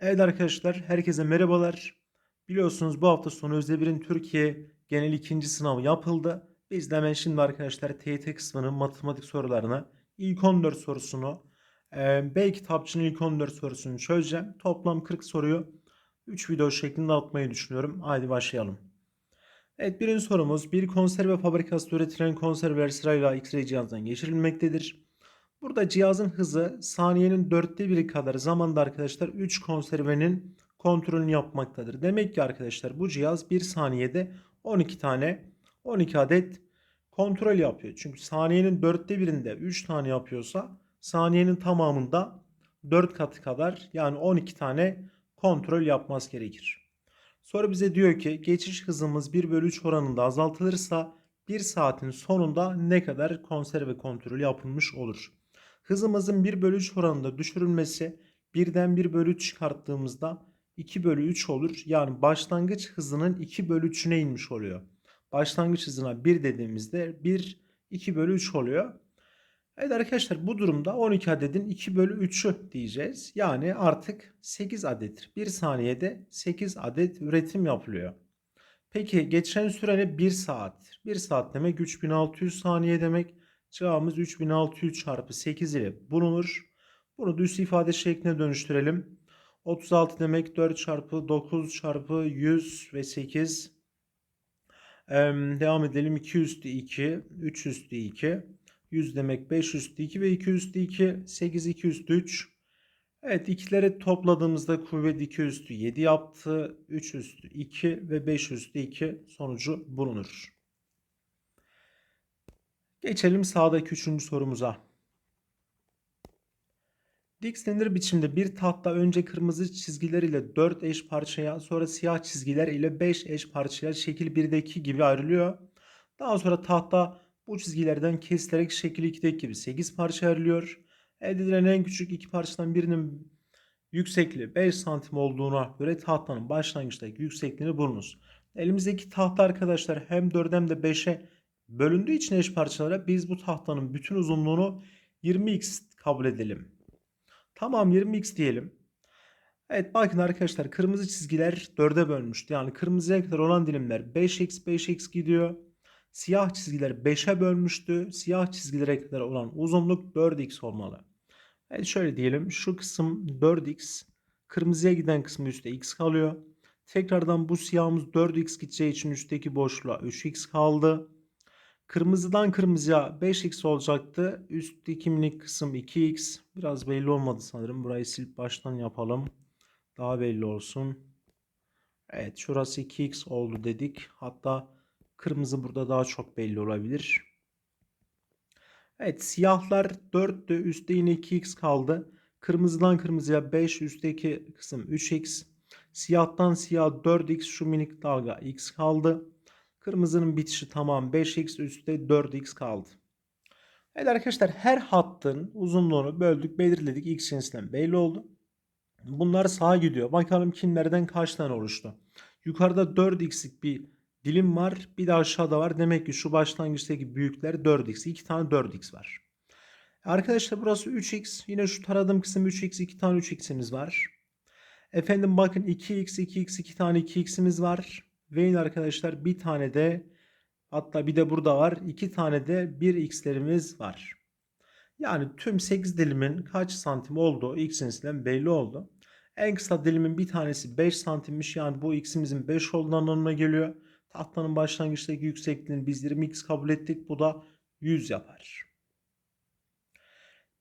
Evet arkadaşlar, herkese merhabalar. Biliyorsunuz bu hafta sonu Özdemir'in Türkiye genel ikinci sınavı yapıldı. Biz de hemen şimdi arkadaşlar TYT kısmının matematik sorularına ilk 14 sorusunu, e, B kitapçının ilk 14 sorusunu çözeceğim. Toplam 40 soruyu 3 video şeklinde atmayı düşünüyorum. Haydi başlayalım. Evet birinci sorumuz bir konserve fabrikasında üretilen konserveler sırayla X-ray cihazdan geçirilmektedir. Burada cihazın hızı saniyenin dörtte biri kadar zamanda arkadaşlar 3 konservenin kontrolünü yapmaktadır. Demek ki arkadaşlar bu cihaz 1 saniyede 12 tane 12 adet kontrol yapıyor. Çünkü saniyenin dörtte birinde 3 tane yapıyorsa saniyenin tamamında 4 katı kadar yani 12 tane kontrol yapması gerekir. Sonra bize diyor ki geçiş hızımız 1 bölü 3 oranında azaltılırsa 1 saatin sonunda ne kadar konserve kontrolü yapılmış olur? Hızımızın 1 bölü 3 oranında düşürülmesi birden 1 bölü 3 çıkarttığımızda 2 bölü 3 olur. Yani başlangıç hızının 2 bölü 3'üne inmiş oluyor. Başlangıç hızına 1 dediğimizde 1 2 bölü 3 oluyor. Evet arkadaşlar bu durumda 12 adetin 2 bölü 3'ü diyeceğiz. Yani artık 8 adet. 1 saniyede 8 adet üretim yapılıyor. Peki geçen süre ne? 1 saattir. 1 saat demek 3600 saniye demek. Cevabımız 3600 çarpı 8 ile bulunur. Bunu düz ifade şekline dönüştürelim. 36 demek 4 çarpı 9 çarpı 100 ve 8. Ee, devam edelim. 2 üstü 2, 3 üstü 2. 100 demek 5 üstü 2 ve 2 üstü 2. 8 2 üstü 3. Evet ikileri topladığımızda kuvvet 2 üstü 7 yaptı. 3 üstü 2 ve 5 üstü 2 sonucu bulunur. Geçelim sağdaki üçüncü sorumuza. Dik silindir biçimde bir tahta önce kırmızı çizgiler ile 4 eş parçaya sonra siyah çizgiler ile 5 eş parçaya şekil 1'deki gibi ayrılıyor. Daha sonra tahta bu çizgilerden kesilerek şekil 2'deki gibi 8 parça ayrılıyor. Elde edilen en küçük iki parçadan birinin yüksekliği 5 santim olduğuna göre tahtanın başlangıçtaki yüksekliğini bulunuz. Elimizdeki tahta arkadaşlar hem 4 hem de 5'e bölündüğü için eş parçalara biz bu tahtanın bütün uzunluğunu 20x kabul edelim. Tamam 20x diyelim. Evet bakın arkadaşlar kırmızı çizgiler 4'e bölmüştü. Yani kırmızıya kadar olan dilimler 5x 5x gidiyor. Siyah çizgiler 5'e bölmüştü. Siyah çizgilere kadar olan uzunluk 4x olmalı. Evet şöyle diyelim şu kısım 4x. Kırmızıya giden kısmı üstte x kalıyor. Tekrardan bu siyahımız 4x gideceği için üstteki boşluğa 3x kaldı. Kırmızıdan kırmızıya 5x olacaktı. Üstteki minik kısım 2x. Biraz belli olmadı sanırım. Burayı silip baştan yapalım. Daha belli olsun. Evet şurası 2x oldu dedik. Hatta kırmızı burada daha çok belli olabilir. Evet siyahlar 4'tü. Üstte yine 2x kaldı. Kırmızıdan kırmızıya 5 üstteki kısım 3x. Siyahtan siyah 4x şu minik dalga x kaldı. Kırmızının bitişi tamam 5x üstte 4x kaldı. Evet arkadaşlar her hattın uzunluğunu böldük belirledik x cinsinden belli oldu. Bunlar sağa gidiyor. Bakalım kimlerden kaç tane oluştu. Yukarıda 4x'lik bir dilim var. Bir de aşağıda var. Demek ki şu başlangıçtaki büyükler 4x. 2 tane 4x var. Arkadaşlar burası 3x. Yine şu taradığım kısım 3x. 2 tane 3x'imiz var. Efendim bakın 2x, 2x, 2 tane 2x'imiz var. Ve yine arkadaşlar bir tane de hatta bir de burada var. 2 tane de 1x'lerimiz var. Yani tüm 8 dilimin kaç santim olduğu x cinsinden belli oldu. En kısa dilimin bir tanesi 5 santimmiş. Yani bu x'imizin 5 olduğu anlamına geliyor. Tahtanın başlangıçtaki yüksekliğini biz 20x kabul ettik. Bu da 100 yapar.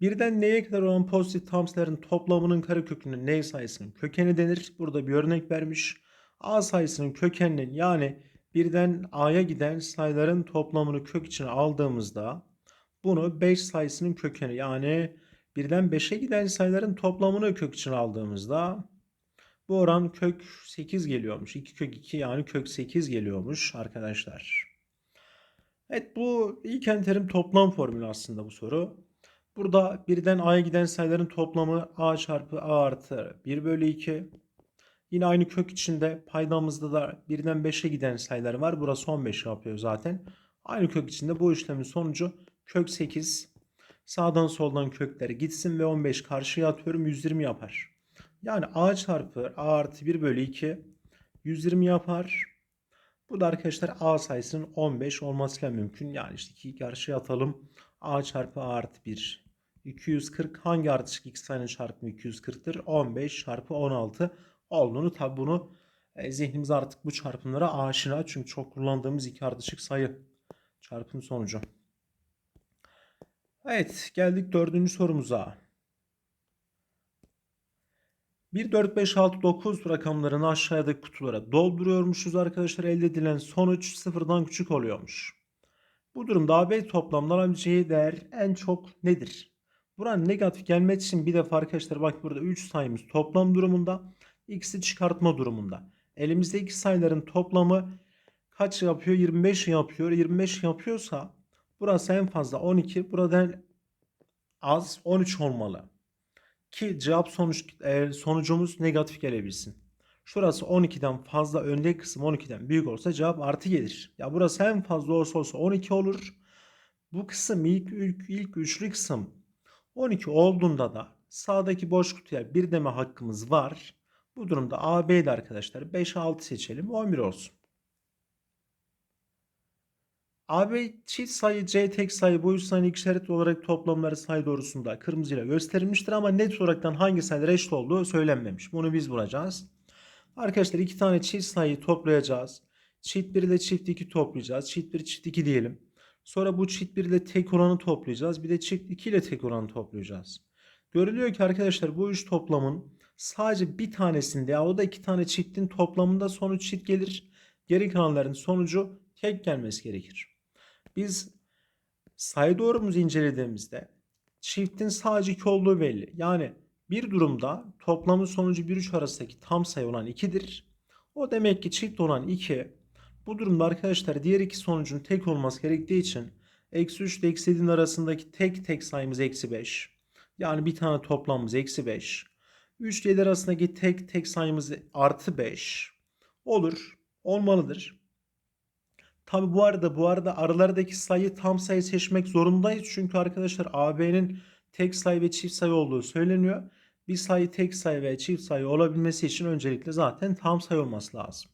Birden neye kadar olan pozitif tam sayıların toplamının karekökünün n sayısının kökeni denir. Burada bir örnek vermiş. A sayısının kökeninin yani birden A'ya giden sayıların toplamını kök içine aldığımızda bunu 5 sayısının kökeni yani birden 5'e giden sayıların toplamını kök içine aldığımızda bu oran kök 8 geliyormuş. 2 kök 2 yani kök 8 geliyormuş arkadaşlar. Evet bu ilk enterim toplam formülü aslında bu soru. Burada birden a'ya giden sayıların toplamı a çarpı a artı 1 bölü 2. Yine aynı kök içinde paydamızda da birden 5'e giden sayılar var. Burası 15 yapıyor zaten. Aynı kök içinde bu işlemin sonucu kök 8. Sağdan soldan kökler gitsin ve 15 karşıya atıyorum 120 yapar. Yani A çarpı A artı 1 bölü 2 120 yapar. Bu da arkadaşlar A sayısının 15 olmasıyla mümkün. Yani işte 2'yi karşıya atalım. A çarpı A artı 1 240 hangi ardışık x sayının çarpımı 240'tır? 15 çarpı 16 olduğunu tabi bunu e, zihnimiz artık bu çarpımlara aşina. Çünkü çok kullandığımız iki ardışık sayı çarpım sonucu. Evet geldik dördüncü sorumuza. 1, 4, 5, 6, 9 rakamlarını aşağıdaki kutulara dolduruyormuşuz arkadaşlar. Elde edilen sonuç sıfırdan küçük oluyormuş. Bu durumda AB toplamdan alabileceği değer en çok nedir? Buranın negatif gelmek için bir defa arkadaşlar bak burada 3 sayımız toplam durumunda. X'i çıkartma durumunda. Elimizde iki sayıların toplamı kaç yapıyor? 25 yapıyor. 25 yapıyorsa burası en fazla 12. Buradan az 13 olmalı. Ki cevap sonuç e, sonucumuz negatif gelebilsin. Şurası 12'den fazla öndeki kısım 12'den büyük olsa cevap artı gelir. Ya burası en fazla olsa olsa 12 olur. Bu kısım ilk, ilk, ilk üçlü kısım 12 olduğunda da sağdaki boş kutuya bir deme hakkımız var. Bu durumda AB'de arkadaşlar 5 6 seçelim 11 olsun. AB çift sayı C tek sayı üç sayının işaretli olarak toplamları sayı doğrusunda kırmızıyla gösterilmiştir ama net olaraktan hangi sayılar eşit olduğu söylenmemiş. Bunu biz bulacağız. Arkadaşlar iki tane çift sayıyı toplayacağız. Çift 1 ile çift 2 toplayacağız. Çift 1 çift 2 diyelim. Sonra bu çift 1 ile tek oranı toplayacağız. Bir de çift 2 ile tek oranı toplayacağız. Görülüyor ki arkadaşlar bu üç toplamın sadece bir tanesinde ya o da iki tane çiftin toplamında sonuç çift gelir. Geri kalanların sonucu tek gelmesi gerekir. Biz sayı doğrumuzu incelediğimizde çiftin sadece 2 olduğu belli. Yani bir durumda toplamın sonucu 1 3 arasındaki tam sayı olan 2'dir. O demek ki çift olan 2. Bu durumda arkadaşlar diğer iki sonucun tek olması gerektiği için eksi 3 ile eksi 7'nin arasındaki tek tek sayımız eksi 5. Yani bir tane toplamımız eksi 5. 3 ile 7 arasındaki tek tek sayımız artı 5. Olur. Olmalıdır. Tabi bu arada bu arada aralardaki sayı tam sayı seçmek zorundayız. Çünkü arkadaşlar AB'nin tek sayı ve çift sayı olduğu söyleniyor. Bir sayı tek sayı ve çift sayı olabilmesi için öncelikle zaten tam sayı olması lazım.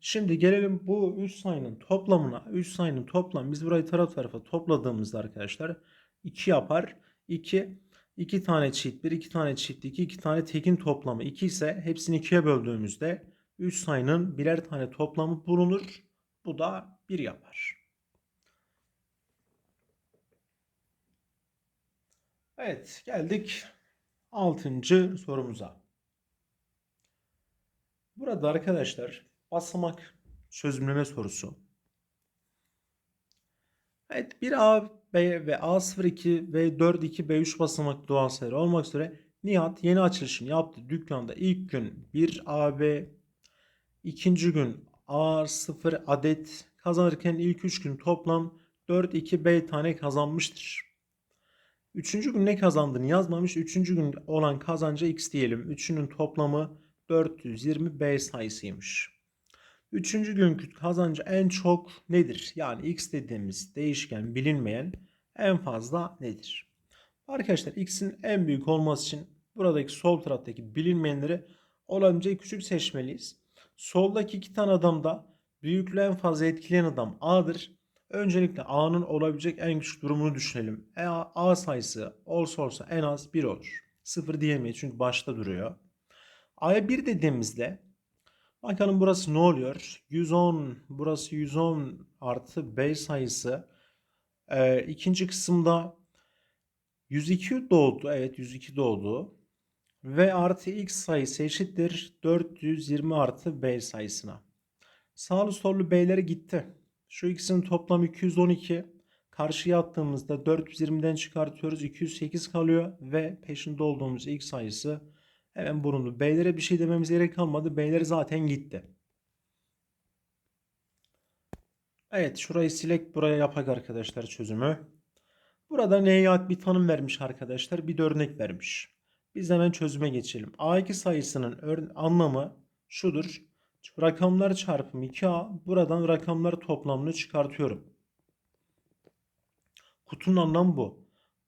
Şimdi gelelim bu 3 sayının toplamına. 3 sayının toplam biz burayı taraf tarafa topladığımızda arkadaşlar 2 yapar. 2 2 tane çift 1, 2 tane çift 2, 2 tane tekin toplamı 2 ise hepsini 2'ye böldüğümüzde 3 sayının birer tane toplamı bulunur. Bu da 1 yapar. Evet geldik 6. sorumuza. Burada arkadaşlar basamak çözümleme sorusu. Evet 1A, B ve A02 ve 42 B3 basamaklı doğal sayılar olmak üzere Nihat yeni açılışını yaptı. Dükkanda ilk gün 1 AB, ikinci gün A0 adet kazanırken ilk 3 gün toplam 4 2 B tane kazanmıştır. Üçüncü gün ne kazandığını yazmamış. Üçüncü gün olan kazanca x diyelim. Üçünün toplamı 420 B sayısıymış. Üçüncü günkü kazancı en çok nedir? Yani x dediğimiz değişken bilinmeyen en fazla nedir? Arkadaşlar x'in en büyük olması için buradaki sol taraftaki bilinmeyenleri olabileceği küçük seçmeliyiz. Soldaki iki tane adamda büyüklüğü en fazla etkileyen adam A'dır. Öncelikle A'nın olabilecek en küçük durumunu düşünelim. E, A sayısı olsa olsa en az 1 olur. 0 diyemeyiz çünkü başta duruyor. A'ya 1 dediğimizde bakalım burası ne oluyor? 110 burası 110 artı B sayısı. Ee, ikinci kısımda 102 doğdu. Evet 102 doğdu. Ve artı x sayısı eşittir 420 artı b sayısına. Sağlı sollu b'leri gitti. Şu x'in toplamı 212. Karşıya attığımızda 420'den çıkartıyoruz. 208 kalıyor ve peşinde olduğumuz x sayısı hemen bulundu. B'lere bir şey dememiz gerek kalmadı. B'leri zaten gitti. Evet şurayı silek buraya yapak arkadaşlar çözümü. Burada neye bir tanım vermiş arkadaşlar. Bir de örnek vermiş. Biz hemen çözüme geçelim. A2 sayısının anlamı şudur. Rakamlar çarpımı 2A. Buradan rakamlar toplamını çıkartıyorum. Kutunun anlamı bu.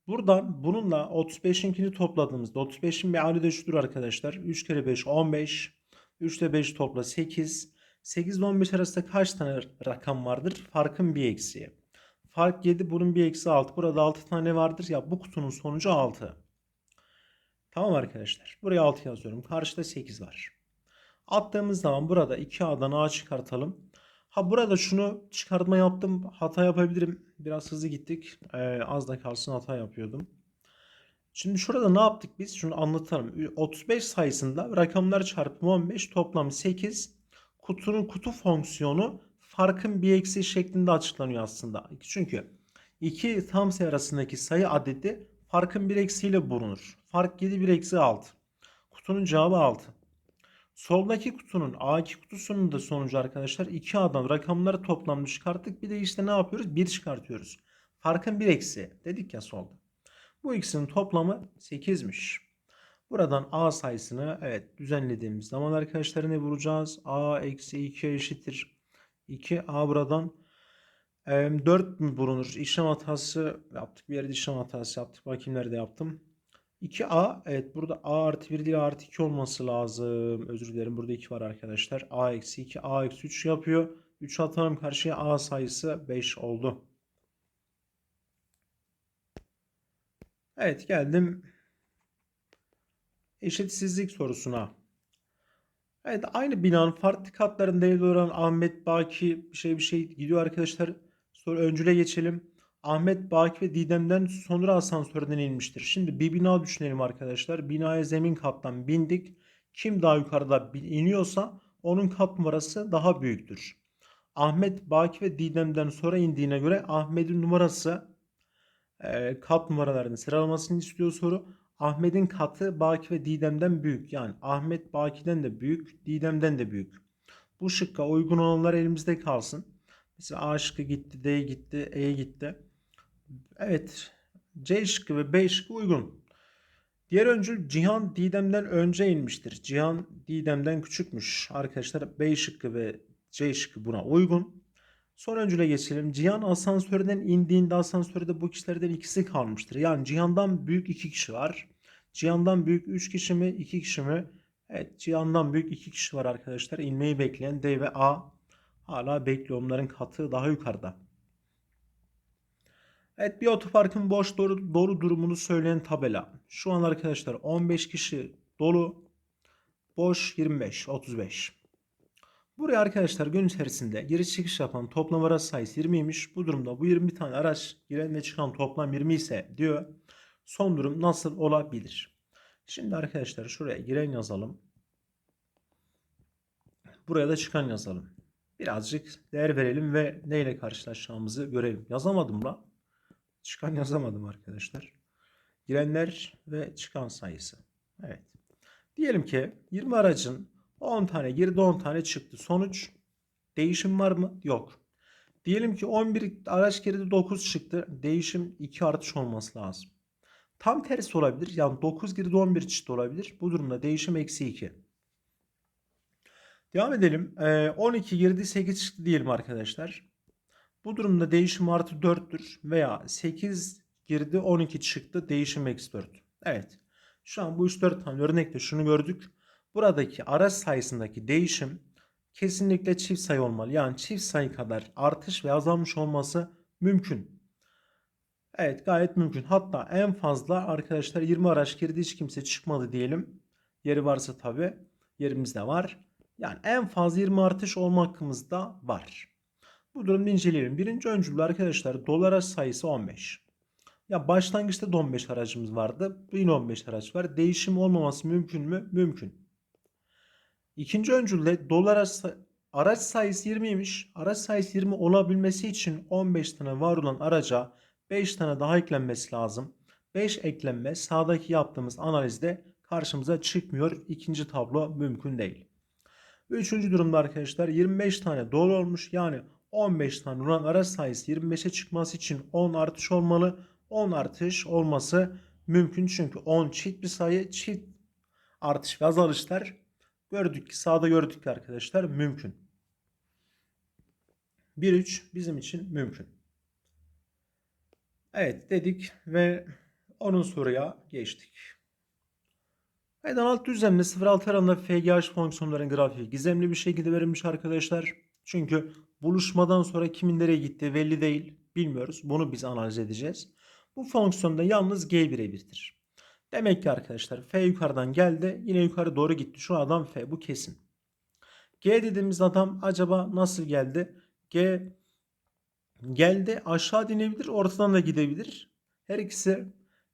Buradan bununla 35'inkini topladığımızda 35'in meali de şudur arkadaşlar. 3 kere 5 15. 3 ile 5 topla 8. 8 ile 15 arasında kaç tane rakam vardır? Farkın bir eksiği. Fark 7 bunun bir eksi 6. Burada 6 tane vardır. Ya bu kutunun sonucu 6. Tamam arkadaşlar. Buraya 6 yazıyorum. Karşıda 8 var. Attığımız zaman burada 2A'dan A çıkartalım. Ha burada şunu çıkartma yaptım. Hata yapabilirim. Biraz hızlı gittik. Ee, az da kalsın hata yapıyordum. Şimdi şurada ne yaptık biz? Şunu anlatalım. 35 sayısında rakamlar çarpımı 15 toplam 8. Kutunun kutu fonksiyonu farkın bir eksi şeklinde açıklanıyor aslında. Çünkü iki tam sayı arasındaki sayı adedi farkın bir eksiyle bulunur. Fark 7 bir eksi 6. Kutunun cevabı 6. Soldaki kutunun A2 kutusunun da sonucu arkadaşlar 2A'dan rakamları toplamını çıkarttık. Bir de işte ne yapıyoruz? 1 çıkartıyoruz. Farkın 1 eksi dedik ya solda. Bu ikisinin toplamı 8'miş. Buradan A sayısını evet düzenlediğimiz zaman arkadaşlar ne bulacağız? A eksi 2 eşittir. 2A buradan 4 mü bulunur? İşlem hatası yaptık. Bir yerde işlem hatası yaptık. Bakayım nerede yaptım. 2A evet burada A artı 1 değil artı 2 olması lazım. Özür dilerim burada 2 var arkadaşlar. A eksi 2 A eksi 3 yapıyor. 3 atalım karşıya A sayısı 5 oldu. Evet geldim eşitsizlik sorusuna. Evet aynı binanın farklı katlarında evli olan Ahmet Baki bir şey bir şey gidiyor arkadaşlar. Sonra öncüle geçelim. Ahmet Baki ve Didem'den sonra asansörden inmiştir. Şimdi bir bina düşünelim arkadaşlar. Binaya zemin kattan bindik. Kim daha yukarıda iniyorsa onun kat numarası daha büyüktür. Ahmet Baki ve Didem'den sonra indiğine göre Ahmet'in numarası e, kat numaralarını sıralamasını istiyor soru. Ahmet'in katı Baki ve Didem'den büyük. Yani Ahmet Baki'den de büyük, Didem'den de büyük. Bu şıkka uygun olanlar elimizde kalsın. Mesela A şıkkı gitti, D gitti, E gitti. Evet. C şıkkı ve B şıkkı uygun. Diğer öncül Cihan Didem'den önce inmiştir. Cihan Didem'den küçükmüş. Arkadaşlar B şıkkı ve C şıkkı buna uygun. Son öncüle geçelim. Cihan asansörden indiğinde asansörde bu kişilerden ikisi kalmıştır. Yani Cihan'dan büyük iki kişi var. Cihan'dan büyük üç kişi mi iki kişi mi? Evet Cihan'dan büyük iki kişi var arkadaşlar. İnmeyi bekleyen D ve A hala bekliyor. Onların katı daha yukarıda. Evet bir otoparkın boş doğru, doğru durumunu söyleyen tabela. Şu an arkadaşlar 15 kişi dolu. Boş 25, 35. Buraya arkadaşlar gün içerisinde giriş çıkış yapan toplam araç sayısı 20'ymiş. Bu durumda bu 20 tane araç giren ve çıkan toplam 20 ise diyor. Son durum nasıl olabilir? Şimdi arkadaşlar şuraya giren yazalım. Buraya da çıkan yazalım. Birazcık değer verelim ve neyle karşılaşacağımızı görelim. Yazamadım la. Çıkan yazamadım arkadaşlar. Girenler ve çıkan sayısı. Evet. Diyelim ki 20 aracın 10 tane girdi 10 tane çıktı. Sonuç değişim var mı? Yok. Diyelim ki 11 araç girdi 9 çıktı. Değişim 2 artış olması lazım. Tam tersi olabilir. Yani 9 girdi 11 çıktı olabilir. Bu durumda değişim eksi 2. Devam edelim. 12 girdi 8 çıktı diyelim arkadaşlar. Bu durumda değişim artı 4'tür veya 8 girdi 12 çıktı değişim eksi 4. Evet. Şu an bu 3-4 tane örnekte şunu gördük. Buradaki araç sayısındaki değişim kesinlikle çift sayı olmalı. Yani çift sayı kadar artış ve azalmış olması mümkün. Evet gayet mümkün. Hatta en fazla arkadaşlar 20 araç girdi hiç kimse çıkmadı diyelim. Yeri varsa tabi yerimizde var. Yani en fazla 20 artış olma hakkımız da var. Bu durumda inceleyelim. Birinci öncül arkadaşlar dolar araç sayısı 15. Ya başlangıçta da 15 aracımız vardı. Yine 15 araç var. Değişim olmaması mümkün mü? Mümkün. İkinci öncülde dolar araç sayısı 20'ymiş. Araç sayısı 20 olabilmesi için 15 tane var olan araca 5 tane daha eklenmesi lazım. 5 eklenme sağdaki yaptığımız analizde karşımıza çıkmıyor. İkinci tablo mümkün değil. Üçüncü durumda arkadaşlar 25 tane dolu olmuş. Yani 15 tane olan araç sayısı 25'e çıkması için 10 artış olmalı. 10 artış olması mümkün çünkü 10 çift bir sayı çift artış ve azalışlar gördük ki sağda gördük ki arkadaşlar mümkün. 1-3 bizim için mümkün. Evet dedik ve Onun soruya geçtik. Evet alt düzlemde 0-6 aralığında FGH fonksiyonların grafiği gizemli bir şekilde verilmiş arkadaşlar. Çünkü buluşmadan sonra kimin nereye gittiği belli değil. Bilmiyoruz. Bunu biz analiz edeceğiz. Bu fonksiyonda yalnız G birebirdir. Demek ki arkadaşlar F yukarıdan geldi. Yine yukarı doğru gitti. Şu adam F. Bu kesin. G dediğimiz adam acaba nasıl geldi? G geldi aşağı inebilir. Ortadan da gidebilir. Her ikisi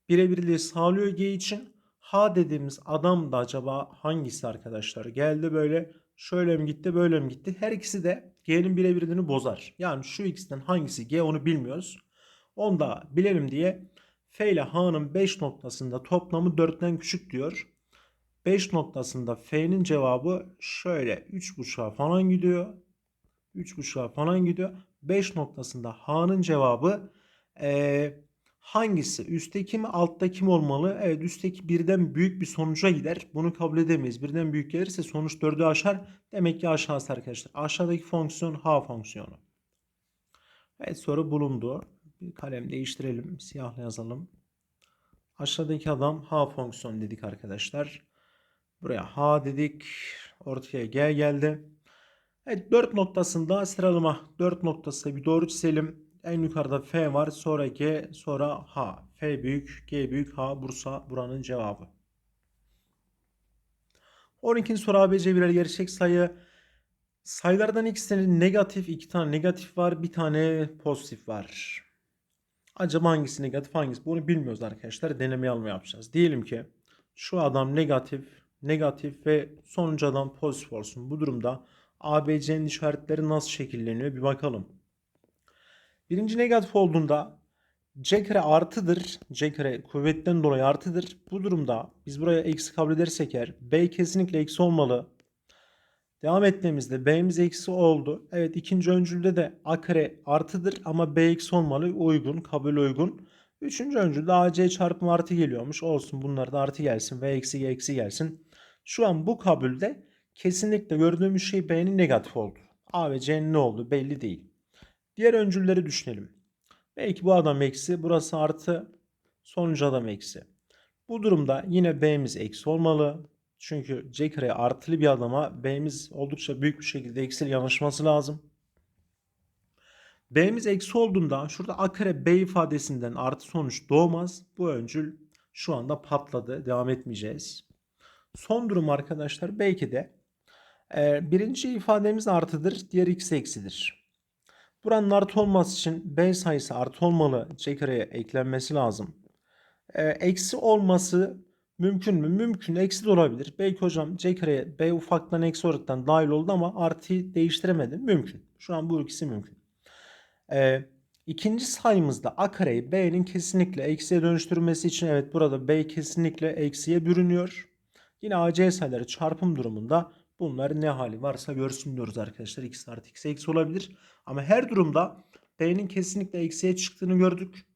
birebirliği sağlıyor G için. H dediğimiz adam da acaba hangisi arkadaşlar? Geldi böyle şöyle mi gitti böyle mi gitti? Her ikisi de G'nin birebirliğini bozar. Yani şu ikisinden hangisi G onu bilmiyoruz. Onu da bilelim diye F ile H'nın 5 noktasında toplamı 4'ten küçük diyor. 5 noktasında F'nin cevabı şöyle 3.5'a falan gidiyor. 3.5'a falan gidiyor. 5 noktasında H'nın cevabı eee hangisi? Üstteki mi alttaki mi olmalı? Evet üstteki birden büyük bir sonuca gider. Bunu kabul edemeyiz. Birden büyük gelirse sonuç 4'ü aşar. Demek ki aşağısı arkadaşlar. Aşağıdaki fonksiyon H fonksiyonu. Evet soru bulundu. Bir kalem değiştirelim. Siyahla yazalım. Aşağıdaki adam H fonksiyon dedik arkadaşlar. Buraya H dedik. Ortaya G geldi. Evet 4 noktasında sıralama 4 noktası bir doğru çizelim. En yukarıda F var. Sonra G. Sonra H. F büyük. G büyük. H Bursa. Buranın cevabı. 12. soru ABC birer gerçek sayı. Sayılardan ikisinin negatif, iki tane negatif var, bir tane pozitif var. Acaba hangisi negatif, hangisi? Bunu bilmiyoruz arkadaşlar. Deneme alma yapacağız. Diyelim ki şu adam negatif, negatif ve sonuncu adam pozitif olsun. Bu durumda ABC'nin işaretleri nasıl şekilleniyor bir bakalım. Birinci negatif olduğunda C kare artıdır. C kare kuvvetten dolayı artıdır. Bu durumda biz buraya eksi kabul edersek eğer B kesinlikle eksi olmalı. Devam ettiğimizde B'miz eksi oldu. Evet ikinci öncülde de A kare artıdır ama B eksi olmalı. Uygun, kabul uygun. Üçüncü öncülde AC çarpımı artı geliyormuş. Olsun bunlar da artı gelsin ve eksi eksi gelsin. Şu an bu kabulde kesinlikle gördüğümüz şey B'nin negatif oldu. A ve C'nin ne oldu belli değil. Diğer öncülleri düşünelim. Belki bu adam eksi, burası artı, sonuncu adam eksi. Bu durumda yine B'miz eksi olmalı. Çünkü C kare artılı bir adama B'miz oldukça büyük bir şekilde eksiyle yanaşması lazım. B'miz eksi olduğunda şurada A kare B ifadesinden artı sonuç doğmaz. Bu öncül şu anda patladı. Devam etmeyeceğiz. Son durum arkadaşlar belki de e, birinci ifademiz artıdır. Diğer x eksidir. Buranın artı olması için B sayısı artı olmalı. C kareye eklenmesi lazım. E, eksi olması mümkün mü? Mümkün. Eksi de olabilir. Belki hocam C kareye B ufaktan eksi olaraktan dahil oldu ama artıyı değiştiremedim. Mümkün. Şu an bu ikisi mümkün. E, ikinci sayımızda A kareyi B'nin kesinlikle eksiye dönüştürmesi için evet burada B kesinlikle eksiye bürünüyor. Yine AC sayıları çarpım durumunda bunlar ne hali varsa görsün diyoruz arkadaşlar. X artı x eksi olabilir. Ama her durumda B'nin kesinlikle eksiye çıktığını gördük.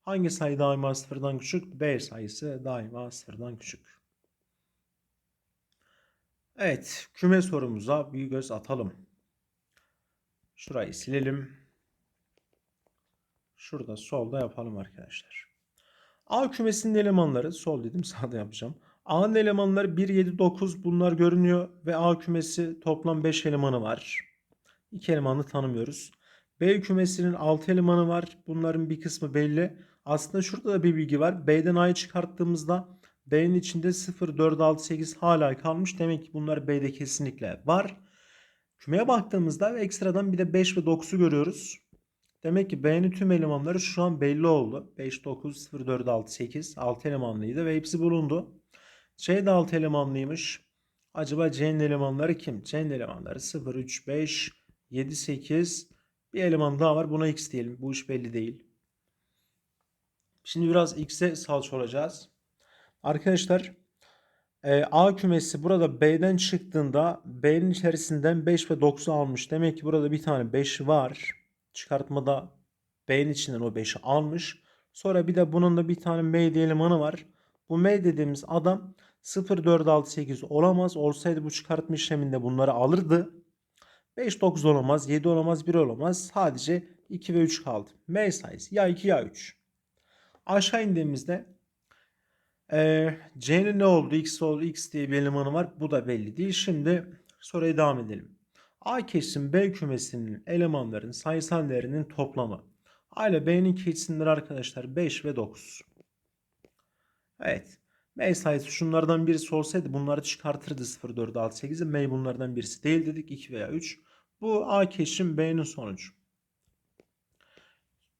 Hangi sayı daima sıfırdan küçük? B sayısı daima sıfırdan küçük. Evet, küme sorumuza bir göz atalım. Şurayı silelim. Şurada solda yapalım arkadaşlar. A kümesinin elemanları sol dedim sağda yapacağım. A'nın elemanları 1, 7, 9 bunlar görünüyor ve A kümesi toplam 5 elemanı var. 2 elemanı tanımıyoruz. B kümesinin 6 elemanı var. Bunların bir kısmı belli. Aslında şurada da bir bilgi var. B'den A'yı çıkarttığımızda B'nin içinde 0, 4, 6, 8 hala kalmış. Demek ki bunlar B'de kesinlikle var. Kümeye baktığımızda ekstradan bir de 5 ve 9'u görüyoruz. Demek ki B'nin tüm elemanları şu an belli oldu. 5, 9, 0, 4, 6, 8. 6 elemanlıydı ve hepsi bulundu. C de 6 elemanlıymış. Acaba C'nin elemanları kim? C'nin elemanları 0, 3, 5, 7, 8. Bir eleman daha var. Buna x diyelim. Bu iş belli değil. Şimdi biraz x'e salça olacağız. Arkadaşlar e, A kümesi burada B'den çıktığında B'nin içerisinden 5 ve 9'u almış. Demek ki burada bir tane 5 var. Çıkartmada B'nin içinden o 5'i almış. Sonra bir de bunun da bir tane M diye elemanı var. Bu M dediğimiz adam 0, 4, 6, 8 olamaz. Olsaydı bu çıkartma işleminde bunları alırdı. 5, 9 olamaz, 7 olamaz, 1 olamaz. Sadece 2 ve 3 kaldı. M sayısı ya 2 ya 3. Aşağı indiğimizde Ee, C'nin ne oldu? X oldu. X diye bir elemanı var. Bu da belli değil. Şimdi soruya devam edelim. A kesim B kümesinin elemanların sayısal değerinin toplamı. A ile B'nin kesimleri arkadaşlar 5 ve 9. Evet. M sayısı şunlardan birisi olsaydı bunları çıkartırdı 0, 4, 6, 8'i. M bunlardan birisi değil dedik 2 veya 3. Bu A kesim B'nin sonucu.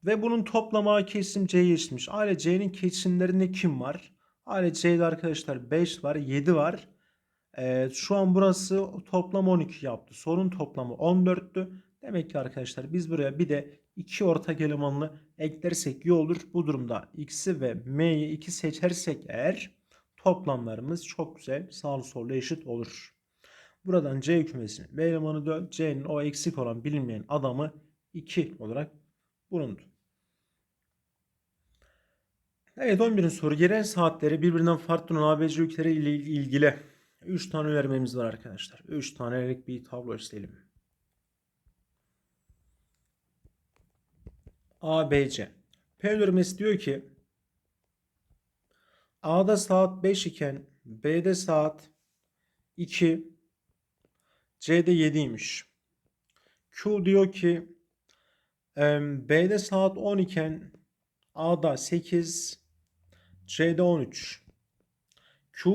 Ve bunun toplamı A kesim C'ye eşitmiş. A ile C'nin kesimlerinde kim var? A ile C'de arkadaşlar 5 var, 7 var. Ee, şu an burası toplam 12 yaptı. Sorun toplamı 14'tü. Demek ki arkadaşlar biz buraya bir de iki ortak elemanlı eklersek iyi olur. Bu durumda x'i ve m'yi 2 seçersek eğer toplamlarımız çok güzel sağlı sollu eşit olur. Buradan C kümesinin B elemanı 4, C'nin o eksik olan bilinmeyen adamı 2 olarak bulundu. Evet 11. soru. Yerel saatleri birbirinden farklı olan ABC ülkeleri ile ilgili 3 tane önermemiz var arkadaşlar. 3 tanelik bir tablo isteyelim. ABC. P önermesi diyor ki A'da saat 5 iken B'de saat 2 C'de 7'ymiş. Q diyor ki B'de saat 10 iken A'da 8 C'de 13. Q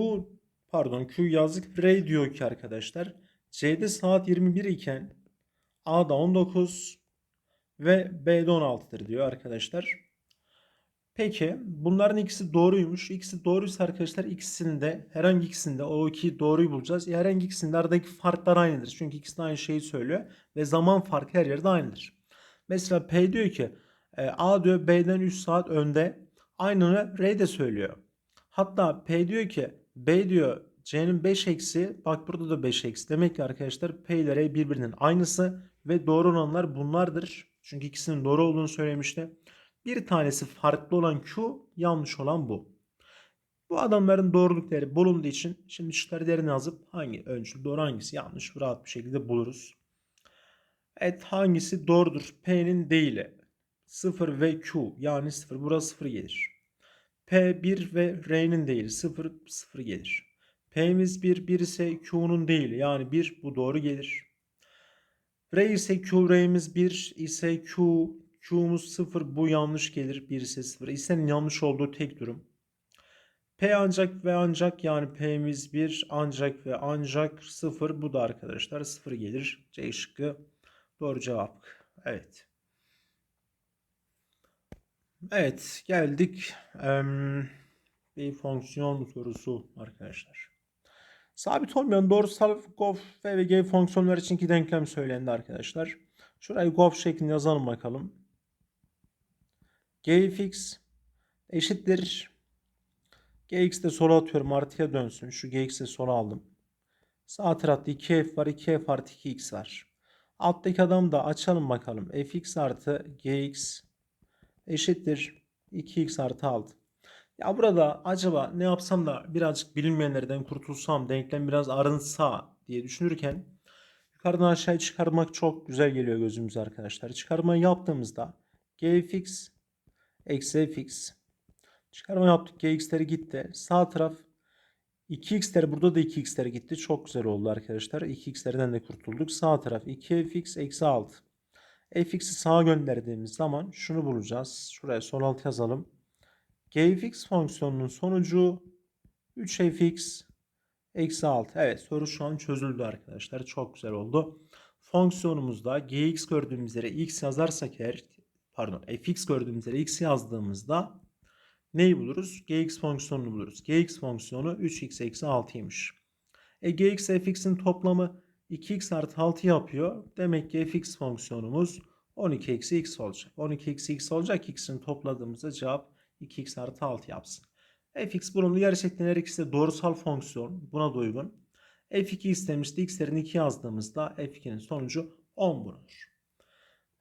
pardon Q yazdık. Ray diyor ki arkadaşlar C'de saat 21 iken A'da 19 ve B'de 16'dır diyor arkadaşlar. Peki bunların ikisi doğruymuş. İkisi doğruysa arkadaşlar ikisinde herhangi ikisinde o iki doğruyu bulacağız. Herhangi ikisinde aradaki farklar aynıdır. Çünkü ikisi de aynı şeyi söylüyor ve zaman farkı her yerde aynıdır. Mesela P diyor ki e, A diyor B'den 3 saat önde. Aynını R de söylüyor. Hatta P diyor ki B diyor C'nin 5 eksi bak burada da 5 eksi. Demek ki arkadaşlar P ile R birbirinin aynısı ve doğru olanlar bunlardır. Çünkü ikisinin doğru olduğunu söylemişti. Bir tanesi farklı olan Q, yanlış olan bu. Bu adamların doğruluk değeri bulunduğu için şimdi değerini yazıp hangi öncül doğru hangisi yanlış rahat bir şekilde buluruz. Evet hangisi doğrudur? P'nin değili 0 ve Q yani 0 burası 0 gelir. P1 ve R'nin değili 0 0 gelir. P'miz 1 1 ise Q'nun değili yani 1 bu doğru gelir. R ise Q R'miz 1 ise Q Q'muz 0 bu yanlış gelir. 1 ise 0. İsenin yanlış olduğu tek durum. P ancak ve ancak yani P'miz 1 ancak ve ancak 0 bu da arkadaşlar 0 gelir. C şıkkı doğru cevap. Evet. Evet geldik bir fonksiyon sorusu arkadaşlar. Sabit olmayan doğrusal gof f ve g fonksiyonlar için iki denklem söylendi arkadaşlar. Şurayı gof şeklinde yazalım bakalım. G fx eşittir. gx de sola atıyorum artıya dönsün. Şu gx de sola aldım. Sağ tarafta 2f var 2f artı 2x var. Alttaki adam da açalım bakalım. fx artı gx eşittir 2x artı 6. Ya burada acaba ne yapsam da birazcık bilinmeyenlerden kurtulsam, denklem biraz arınsa diye düşünürken yukarıdan aşağıya çıkarmak çok güzel geliyor gözümüze arkadaşlar. Çıkarmayı yaptığımızda gfx eksi fx çıkarma yaptık gx'leri gitti. Sağ taraf 2x'ler burada da 2x'ler gitti. Çok güzel oldu arkadaşlar. 2x'lerden de kurtulduk. Sağ taraf 2fx eksi 6. fx'i sağa gönderdiğimiz zaman şunu bulacağız. Şuraya sol alt yazalım gfx fonksiyonunun sonucu 3fx eksi 6. Evet soru şu an çözüldü arkadaşlar. Çok güzel oldu. Fonksiyonumuzda gx gördüğümüz yere x yazarsak eğer pardon fx gördüğümüz yere x yazdığımızda neyi buluruz? gx fonksiyonunu buluruz. gx fonksiyonu 3x eksi 6'ymış. E gx fx'in toplamı 2x artı 6 yapıyor. Demek ki fx fonksiyonumuz 12 eksi x olacak. 12 eksi x olacak. x'in topladığımızda cevap 2x artı 6 yapsın. fx bunun gerçekten her ikisi de doğrusal fonksiyon. Buna da uygun. f2 istemişti. x'lerin 2 yazdığımızda f2'nin sonucu 10 bulunur.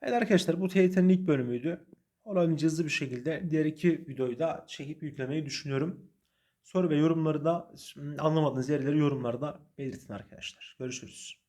Evet arkadaşlar bu TYT'nin ilk bölümüydü. Olabildiğince hızlı bir şekilde diğer iki videoyu da çekip yüklemeyi düşünüyorum. Soru ve yorumları da anlamadığınız yerleri yorumlarda belirtin arkadaşlar. Görüşürüz.